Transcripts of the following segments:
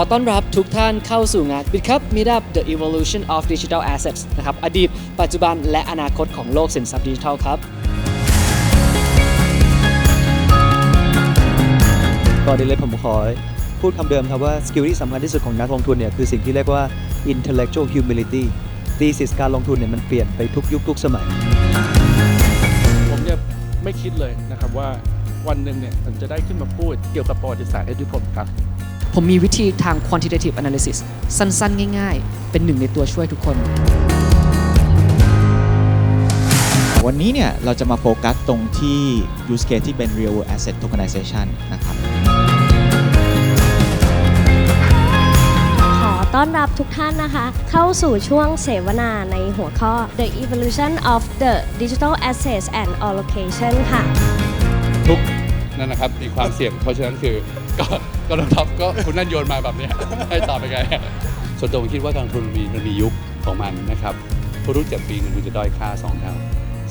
อต้อนรับทุกท่านเข้าสู่งาน BitCup Meetup The Evolution of Digital Assets นะครับ อดีต ปัจจุบัน และอนาคตของโลกสินทรัพย์ดิจิทัลครับ ก่อนอื่นเลยผมขอพูดคำเดิมครับว่า สกิลที่สำคัญที่สุดของนักลงทุนเนี่ยคือสิ่งที่เรียกว่า intellectual humility ตีสิสการลงทุนเนี่ยมันเปลี่ยนไปทุกยุคทุกสมัย ผมเนี่ยไม่คิดเลยนะครับว่าวันหนึ่งเนี่ยผมจะได้ขึ้นมาพูดเกี่ยวกับประวัติศาสตร์ให้ทุกคนครับ ผมมีวิธีทาง quantitative analysis สั้น ๆ ง่าย ๆ เป็นหนึ่งในตัวช่วยทุกคน วันนี้เนี่ยเราจะมาโฟกัสตรงที่ use case ที่เป็น real world asset tokenization นะครับ ขอต้อนรับทุกท่านนะคะ เข้าสู่ช่วงเสวนาในหัวข้อ The Evolution of the Digital Assets and Allocation ค่ะ ทุก นั่นนะครับ มีความเสี่ยงเพราะฉะนั้นคือ ก็ก็ต้องท็อปก็คุณนั่นโยนมาแบบเนี้ยให้ตอบไปไงส่วนตัวผมคิดว่าการลงทุนมีมันมียุคของมันนะครับทุกๆเจ็ดปีเงินทุนจะด้อยค่า2เท่า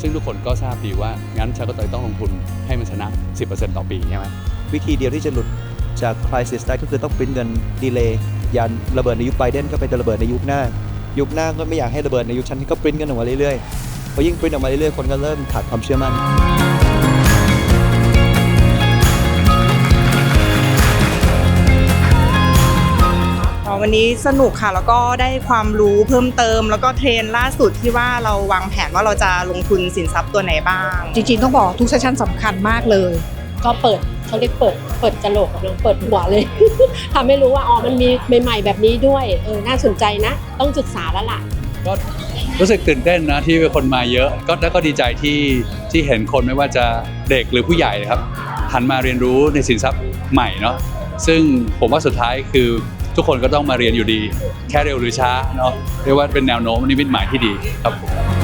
ซึ่งทุกคนก็ทราบดีว่างั้นฉันก็ต้องลงทุนให้มันชนะ 10%ต่อปีใช่ไหมวิธีเดียวที่จะหลุดจาก crisis ได้ก็คือต้องปริ้นเงินดีเลย์ยันระเบิดในยุคไบเดนก็ไประเบิดในยุคหน้า ยุคหน้าก็ไม่อยากให้ระเบิดในยุคฉันก็ปริ้นกันออกมาเรื่อยๆพอยิ่งปริ้นออกมาเรื่อยๆคนก็เริ่มขาดความเชื่อมั่น วันนี้สนุกค่ะแล้วก็ได้ความรู้เพิ่มเติม แล้วก็เทรนด์ล่าสุดที่ว่าเราวางแผนว่าเราจะลงทุนสินทรัพย์ตัวไหนบ้าง จริงๆต้องบอกทุกเซสชันสำคัญมากเลย ก็เปิดเขาเรียกเปิดเปิดกระโหลกเลยเปิดหัวเลยทำให้รู้ว่าอ๋อมันมีใหม่ ๆ แบบนี้ด้วยเออน่าสนใจนะ ต้องศึกษาแล้วล่ะก็รู้สึกตื่นเต้นนะที่คนมาเยอะ ก็แล้วก็ดีใจที่ที่เห็นคนไม่ว่าจะเด็กหรือผู้ใหญ่นะครับหันมาเรียนรู้ในสินทรัพย์ใหม่เนาะซึ่งผมว่าสุดท้ายคือ ทุกคนก็ต้องมาเรียนอยู่ดี แค่เร็วหรือช้าเนาะเรียกว่าเป็นแนวโน้มนิมิตหมายที่ดีครับผม